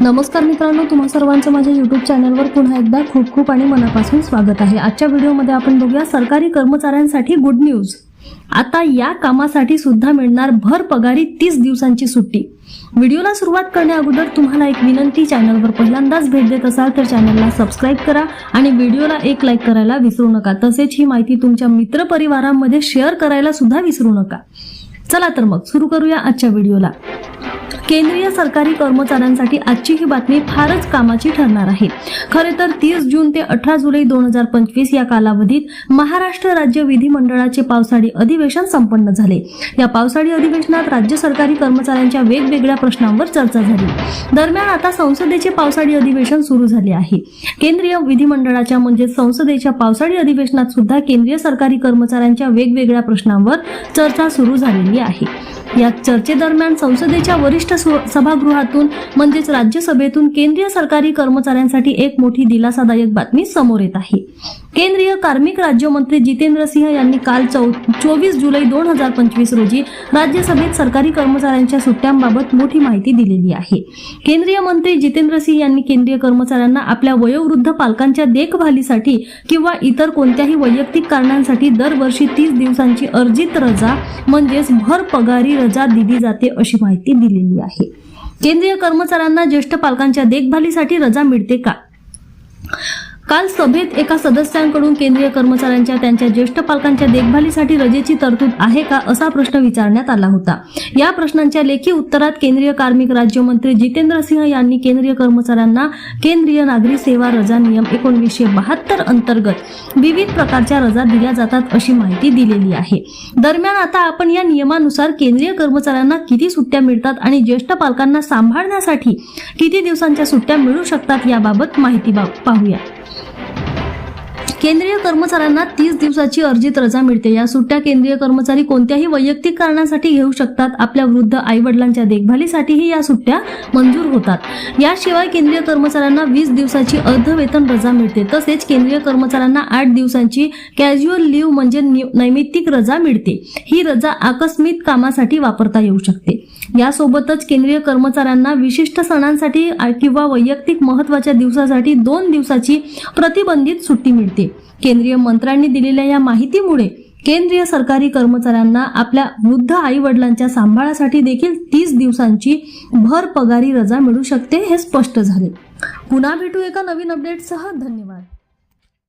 नमस्कार मित्रांनो तुम्हा सर्वांचं माझ्या युट्यूब चॅनलवर पुन्हा एकदा खूप खूप आणि मनापासून स्वागत आहे. आजच्या व्हिडिओमध्ये आपण बघूया सरकारी कर्मचाऱ्यांसाठी गुड न्यूज आता या कामासाठी सुद्धा मिळणार भर पगारी तीस दिवसांची सुट्टी. व्हिडिओला सुरुवात करण्या अगोदर तुम्हाला एक विनंती चॅनलवर पहिल्यांदाच भेट देत असाल तर चॅनलला सबस्क्राईब करा आणि व्हिडिओला एक लाईक करायला विसरू नका. तसेच ही माहिती तुमच्या मित्रपरिवारांमध्ये शेअर करायला सुद्धा विसरू नका. चला तर मग सुरू करूया आजच्या व्हिडिओला केंद्रीय सरकारी कर्मचाऱ्यांसाठी आजची ही बातमी फारच कामाची ठरणार आहे. खरे तर तीस जून ते अठरा जुलै दोन हजार पंचवीस या कालावधीत महाराष्ट्र राज्य विधिमंडळाचे पावसाळी अधिवेशन संपन्न झाले. या पावसाळी अधिवेशनात राज्य सरकारी कर्मचाऱ्यांच्या वेगवेगळ्या प्रश्नांवर चर्चा झाली. दरम्यान आता संसदेचे पावसाळी अधिवेशन सुरू झाले आहे. केंद्रीय विधिमंडळाच्या म्हणजे संसदेच्या पावसाळी अधिवेशनात सुद्धा केंद्रीय सरकारी कर्मचाऱ्यांच्या वेगवेगळ्या प्रश्नांवर चर्चा सुरू झालेली आहे. या चर्चेदरम्यान संसदेच्या वरील वरिष्ठ सभागृहातून म्हणजेच राज्यसभेतून केंद्रीय सरकारी कर्मचाऱ्यांसाठी एक मोठी दिलासादायक बातमी समोर येत आहे. केंद्रीय कार्मिक राज्यमंत्री जितेंद्र सिंह यांनी काल चौ चोवीस जुलै दोन हजार पंचवीस रोजी राज्यसभेत सरकारी कर्मचाऱ्यांच्या सुट्ट्यांबाबत मोठी माहिती दिलेली आहे. केंद्रीय मंत्री जितेंद्र सिंह यांनी केंद्रीय कर्मचाऱ्यांना आपल्या वयोवृद्ध पालकांच्या देखभालीसाठी किंवा इतर कोणत्याही वैयक्तिक कारणांसाठी दरवर्षी तीस दिवसांची अर्जित रजा म्हणजेच भर पगारी रजा दिली जाते अशी माहिती केलेली आहे. केंद्रीय कर्मचाऱ्यांना ज्येष्ठ पालकांच्या देखभालीसाठी रजा मिळते का? काल सभेत एका सदस्यांकडून केंद्रीय कर्मचाऱ्यांच्या त्यांच्या ज्येष्ठ पालकांच्या देखभालीसाठी रजेची तरतूद आहे का असा प्रश्न विचारण्यात आला होता. या प्रश्नांच्या लेखी उत्तरात केंद्रीय कार्मिक राज्यमंत्री जितेंद्र सिंह यांनी केंद्रीय कर्मचाऱ्यांना केंद्रीय नागरी सेवा रजा नियम एकोणीसशे बहात्तर अंतर्गत विविध प्रकारच्या रजा दिल्या जातात अशी माहिती दिलेली आहे. दरम्यान आता आपण या नियमानुसार केंद्रीय कर्मचाऱ्यांना किती सुट्ट्या मिळतात आणि ज्येष्ठ पालकांना सांभाळण्यासाठी किती दिवसांच्या सुट्ट्या मिळू शकतात याबाबत माहिती बा- पाहूया. केंद्रीय कर्मचाऱ्यांना तीस दिवसाची अर्जित रजा मिळते. या सुट्ट्या केंद्रीय कर्मचारी कोणत्याही वैयक्तिक कारणासाठी घेऊ शकतात. आपल्या वृद्ध आई वडिलांच्या देखभालीसाठीही या सुट्ट्या मंजूर होतात. याशिवाय केंद्रीय कर्मचाऱ्यांना वीस दिवसाची अर्धवेतन रजा मिळते. तसेच केंद्रीय कर्मचाऱ्यांना आठ दिवसांची कॅज्युअल लीव्ह म्हणजे नैमित्तिक रजा मिळते. ही रजा आकस्मिक कामासाठी वापरता येऊ शकते. यासोबतच केंद्रीय कर्मचाऱ्यांना विशिष्ट सणांसाठी किंवा वैयक्तिक महत्त्वाच्या दिवसासाठी दोन दिवसाची प्रतिबंधित सुट्टी मिळते. केंद्रीय मंत्र्यांनी दिलेल्या या माहितीमुळे केंद्रीय सरकारी कर्मचाऱ्यांना आपल्या वृद्ध आई वडिलांच्या सांभाळासाठी देखील तीस दिवसांची भर पगारी रजा मिळू शकते हे स्पष्ट झाले. पुन्हा भेटू एका नवीन अपडेटसह धन्यवाद.